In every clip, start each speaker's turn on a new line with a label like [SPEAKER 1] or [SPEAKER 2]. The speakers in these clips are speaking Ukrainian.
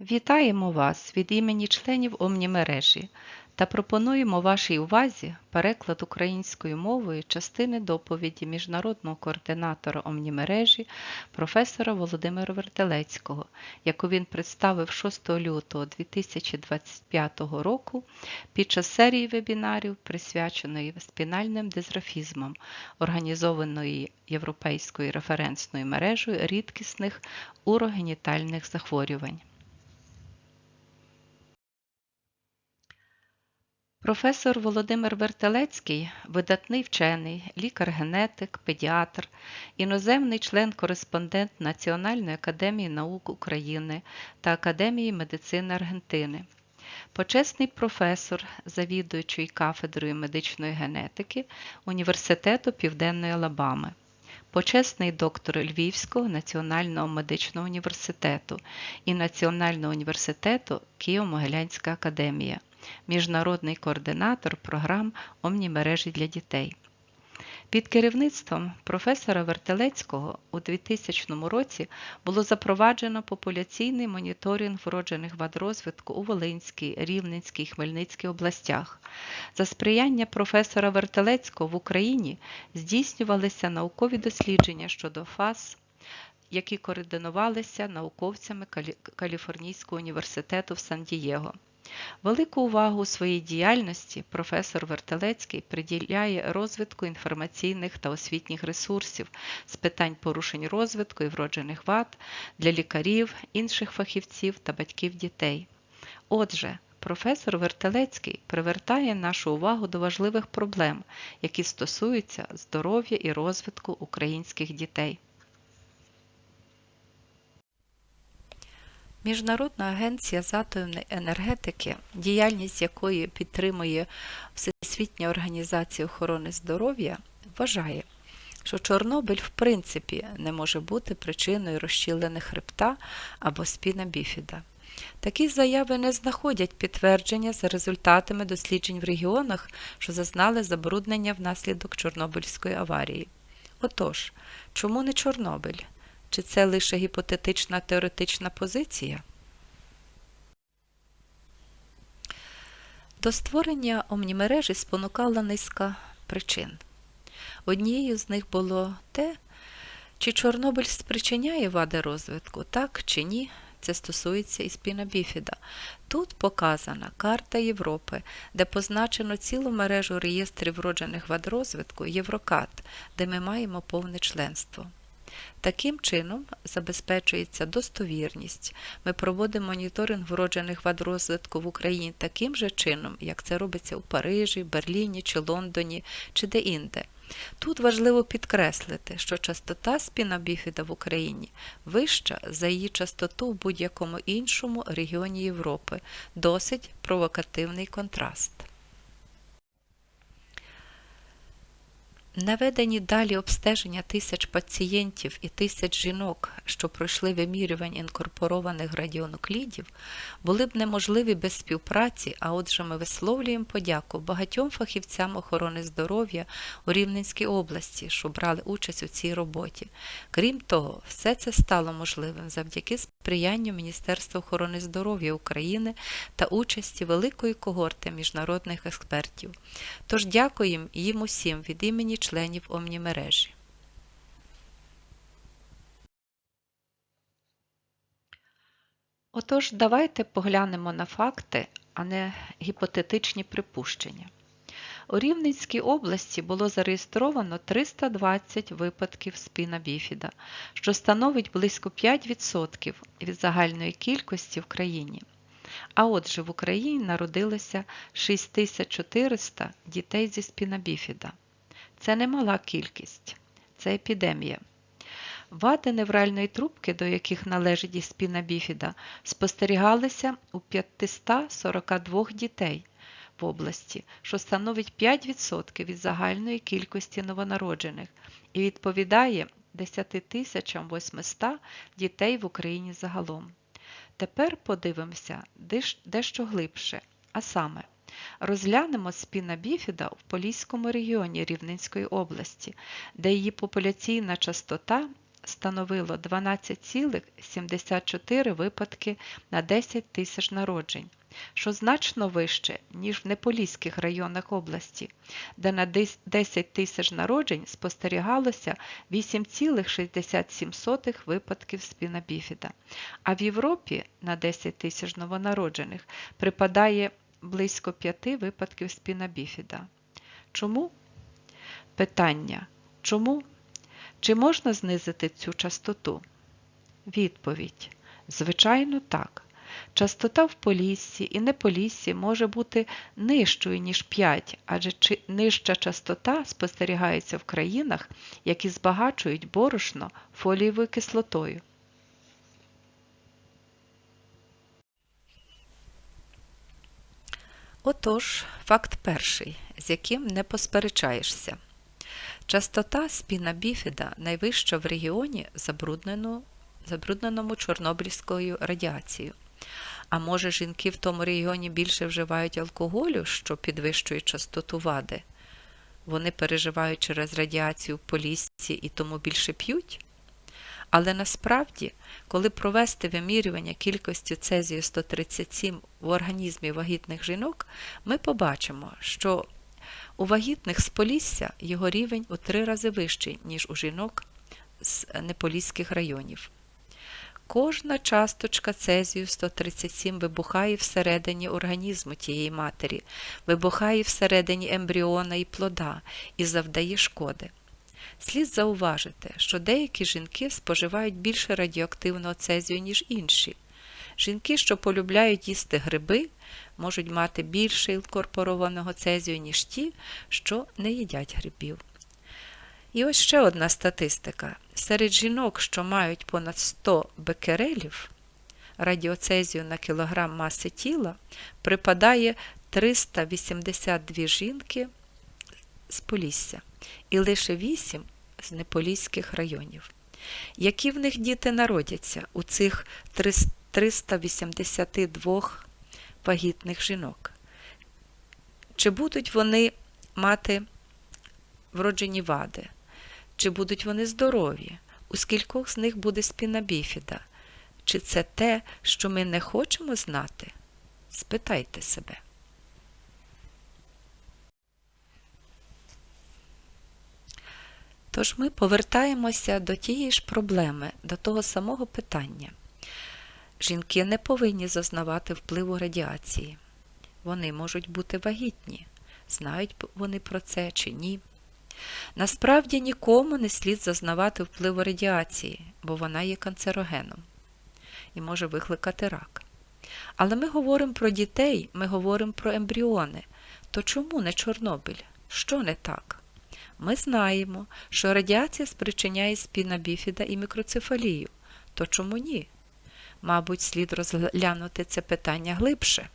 [SPEAKER 1] Вітаємо вас від імені членів Омнімережі та пропонуємо вашій увазі переклад українською мовою частини доповіді міжнародного координатора Омнімережі професора Володимира Вертелецького, яку він представив 6 лютого 2025 року під час серії вебінарів, присвяченої спінальним дистрофізмам, організованої Європейською референсною мережею рідкісних урогенітальних захворювань. Професор Володимир Вертелецький видатний вчений, лікар-генетик, педіатр, іноземний член-кореспондент Національної академії наук України та Академії медицини Аргентини, почесний професор, завідуючий кафедрою медичної генетики Університету Південної Алабами. Почесний доктор Львівського національного медичного університету і Національного університету Києво-Могилянська академія, міжнародний координатор програм Омнімережі для дітей. Під керівництвом професора Вертелецького у 2000 році було запроваджено популяційний моніторинг вроджених вад розвитку у Волинській, Рівненській, Хмельницькій областях. За сприяння професора Вертелецького в Україні здійснювалися наукові дослідження щодо фаз, які координувалися науковцями Каліфорнійського університету в Сан-Дієго. Велику увагу у своїй діяльності професор Вертелецький приділяє розвитку інформаційних та освітніх ресурсів з питань порушень розвитку і вроджених вад для лікарів, інших фахівців та батьків дітей. Отже, професор Вертелецький привертає нашу увагу до важливих проблем, які стосуються здоров'я і розвитку українських дітей. Міжнародна агенція з атомної енергетики, діяльність якої підтримує Всесвітня організація охорони здоров'я, вважає, що Чорнобиль в принципі не може бути причиною розщілення хребта або спіна біфіда. Такі заяви не знаходять підтвердження за результатами досліджень в регіонах, що зазнали забруднення внаслідок Чорнобильської аварії. Отож, чому не Чорнобиль? Чи це лише гіпотетична теоретична позиція? До створення омнімережі спонукала низка причин. Однією з них було те, чи Чорнобиль спричиняє вади розвитку, так чи ні. Це стосується і спіна біфіда. Тут показана карта Європи, де позначено цілу мережу реєстрів вроджених вад розвитку Єврокат, де ми маємо повне членство. Таким чином забезпечується достовірність. Ми проводимо моніторинг вроджених вад розвитку в Україні таким же чином, як це робиться у Парижі, Берліні чи Лондоні чи де-інде. Тут важливо підкреслити, що частота спіна біфіда в Україні вища за її частоту в будь-якому іншому регіоні Європи. Досить провокативний контраст. Наведені далі обстеження тисяч пацієнтів і тисяч жінок, що пройшли вимірювання інкорпорованих радіонуклідів, були б неможливі без співпраці, а отже ми висловлюємо подяку багатьом фахівцям охорони здоров'я у Рівненській області, що брали участь у цій роботі. Крім того, все це стало можливим завдяки сприянню Міністерства охорони здоров'я України та участі великої когорти міжнародних експертів. Тож дякуємо їм усім від імені членів Омнімережі. Отож, давайте поглянемо на факти, а не гіпотетичні припущення. У Рівненській області було зареєстровано 320 випадків спіна біфіда, що становить близько 5% від загальної кількості в країні. А отже, в Україні народилося 6400 дітей зі спіна біфіда. Це немала кількість, це епідемія. Вади невральної трубки, до яких належить і спіна біфіда, спостерігалися у 542 дітей в області, що становить 5% від загальної кількості новонароджених і відповідає 10 800 дітей в Україні загалом. Тепер подивимося дещо глибше, а саме розглянемо спіна біфіда в Поліському регіоні Рівненської області, де її популяційна частота становило 12,74 випадки на 10 тисяч народжень, що значно вище, ніж в неполіських районах області, де на 10 тисяч народжень спостерігалося 8,67 випадків спіна біфіда, а в Європі на 10 тисяч новонароджених припадає близько 5 випадків спіна біфіда. Чому? Питання. Чому? Чи можна знизити цю частоту? Відповідь. Звичайно, так. Частота в Поліссі і неполіссі може бути нижчою, ніж 5, адже нижча частота спостерігається в країнах, які збагачують борошно фолієвою кислотою. Отож, факт перший, з яким не посперечаєшся. Частота спіна біфіда найвища в регіоні, забрудненому Чорнобильською радіацією. А може, жінки в тому регіоні більше вживають алкоголю, що підвищує частоту вади? Вони переживають через радіацію в полісці і тому більше п'ють? Але насправді, коли провести вимірювання кількості цезію 137 в організмі вагітних жінок, ми побачимо, що у вагітних з Полісся його рівень у три рази вищий, ніж у жінок з неполіських районів. Кожна часточка цезію 137 вибухає всередині організму тієї матері, вибухає всередині ембріона і плода і завдає шкоди. Слід зауважити, що деякі жінки споживають більше радіоактивного цезію, ніж інші. Жінки, що полюбляють їсти гриби, можуть мати більше інкорпорованого цезію, ніж ті, що не їдять грибів. І ось ще одна статистика. Серед жінок, що мають понад 100 бекерелів, радіоцезію на кілограм маси тіла припадає 382 жінки з Полісся і лише 8 з неполіських районів. Які в них діти народяться у цих 382 вагітних жінок? Чи будуть вони мати вроджені вади? Чи будуть вони здорові? У скількох з них буде спіна біфіда? Чи це те, що ми не хочемо знати? Спитайте себе. Тож ми повертаємося до тієї ж проблеми, до того самого питання. Жінки не повинні зазнавати впливу радіації. Вони можуть бути вагітні, знають вони про це чи ні. Насправді нікому не слід зазнавати впливу радіації, бо вона є канцерогеном і може викликати рак. Але ми говоримо про дітей, ми говоримо про ембріони. То чому не Чорнобиль? Що не так? Ми знаємо, що радіація спричиняє спіна біфіда і мікроцефалію. То чому ні? Мабуть, слід розглянути це питання глибше.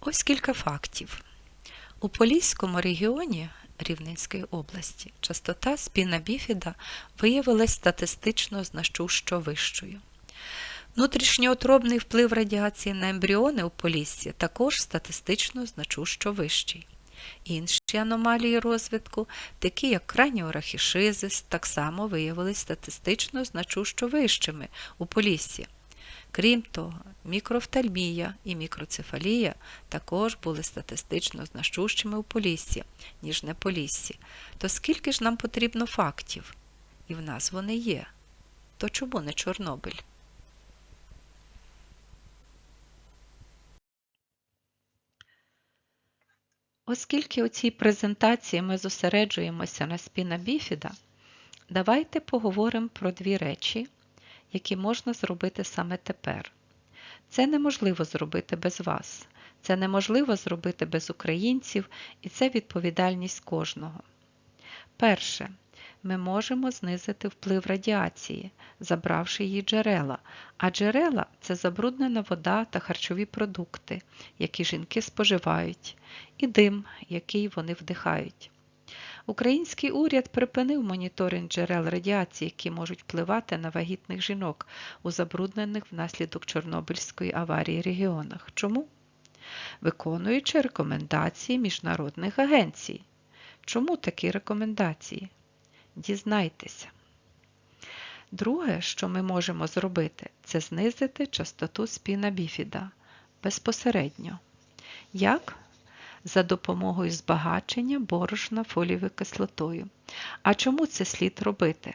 [SPEAKER 1] Ось кілька фактів. У Поліському регіоні Рівненської області частота спіна біфіда виявилась статистично значущо вищою. Внутрішньоотробний вплив радіації на ембріони у Поліссі також статистично значущо вищий. Інші аномалії розвитку, такі як краніорахішизис, так само виявились статистично значущо вищими у Поліссі. Крім того, мікрофтальмія і мікроцефалія також були статистично значущими у Поліссі, ніж не Поліссі. То скільки ж нам потрібно фактів? І в нас вони є. То чому не Чорнобиль? Оскільки у цій презентації ми зосереджуємося на спіна біфіда, давайте поговоримо про дві речі, які можна зробити саме тепер. Це неможливо зробити без вас, це неможливо зробити без українців, і це відповідальність кожного. Перше, ми можемо знизити вплив радіації, забравши її джерела, а джерела це забруднена вода та харчові продукти, які жінки споживають, і дим, який вони вдихають. Український уряд припинив моніторинг джерел радіації, які можуть впливати на вагітних жінок у забруднених внаслідок Чорнобильської аварії регіонах. Чому? Виконуючи рекомендації міжнародних агенцій. Чому такі рекомендації? Дізнайтеся. Друге, що ми можемо зробити, це знизити частоту спіна біфіда безпосередньо. Як? За допомогою збагачення борошна фолієвою кислотою. А чому це слід робити?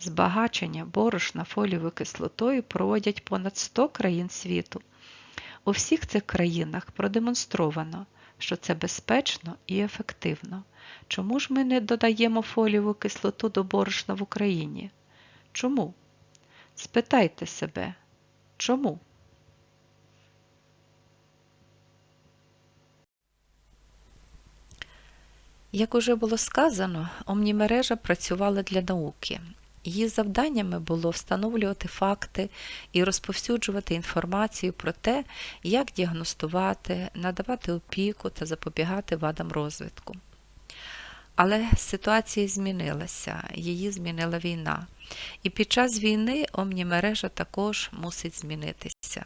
[SPEAKER 1] Збагачення борошна фолієвою кислотою проводять понад 100 країн світу. У всіх цих країнах продемонстровано, що це безпечно і ефективно. Чому ж ми не додаємо фолієву кислоту до борошна в Україні? Чому? Спитайте себе, чому? Як уже було сказано, омнімережа працювала для науки. Її завданнями було встановлювати факти і розповсюджувати інформацію про те, як діагностувати, надавати опіку та запобігати вадам розвитку. Але ситуація змінилася, її змінила війна. І під час війни омнімережа також мусить змінитися.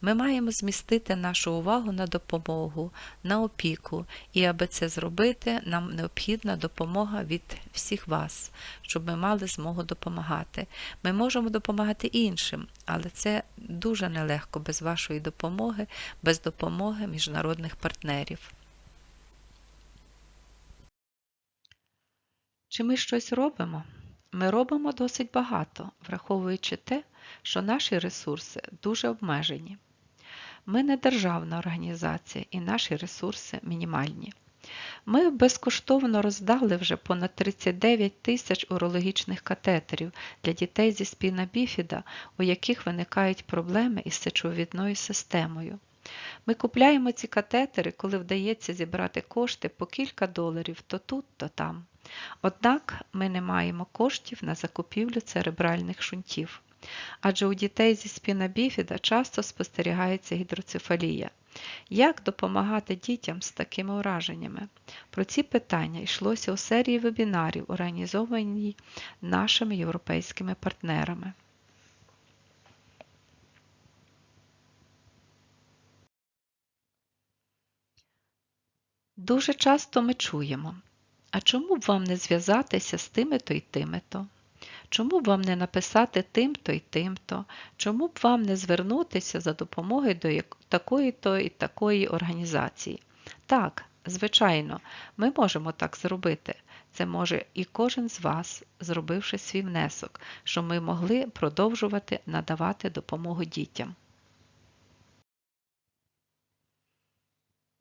[SPEAKER 1] Ми маємо змістити нашу увагу на допомогу, на опіку, і аби це зробити, нам необхідна допомога від всіх вас, щоб ми мали змогу допомагати. Ми можемо допомагати іншим, але це дуже нелегко без вашої допомоги, без допомоги міжнародних партнерів. Чи ми щось робимо? Ми робимо досить багато, враховуючи те, що наші ресурси дуже обмежені. Ми не державна організація і наші ресурси мінімальні. Ми безкоштовно роздали вже понад 39 тисяч урологічних катетерів для дітей зі спіна біфіда, у яких виникають проблеми із сечовідною системою. Ми купляємо ці катетери, коли вдається зібрати кошти по кілька доларів то тут, то там. Однак ми не маємо коштів на закупівлю церебральних шунтів. Адже у дітей зі спіна біфіда часто спостерігається гідроцефалія. Як допомагати дітям з такими ураженнями? Про ці питання йшлося у серії вебінарів, організованій нашими європейськими партнерами. Дуже часто ми чуємо, а чому б вам не зв'язатися з тими-то й тими-то? Чому б вам не написати тим-то й тим-то? Чому б вам не звернутися за допомогою до такої-то і такої організації? Так, звичайно, ми можемо так зробити. Це може і кожен з вас, зробивши свій внесок, щоб ми могли продовжувати надавати допомогу дітям.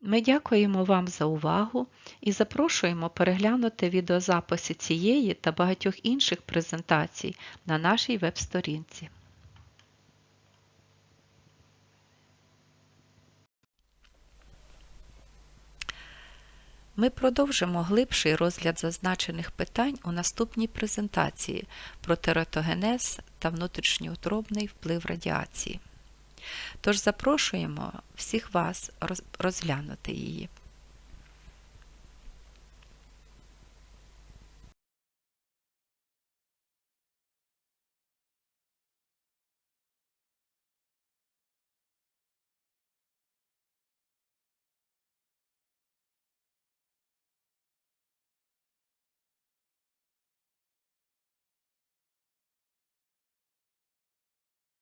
[SPEAKER 1] Ми дякуємо вам за увагу і запрошуємо переглянути відеозаписи цієї та багатьох інших презентацій на нашій веб-сторінці. Ми продовжимо глибший розгляд зазначених питань у наступній презентації про тератогенез та внутрішньоутробний вплив радіації. Тож запрошуємо всіх вас розглянути її.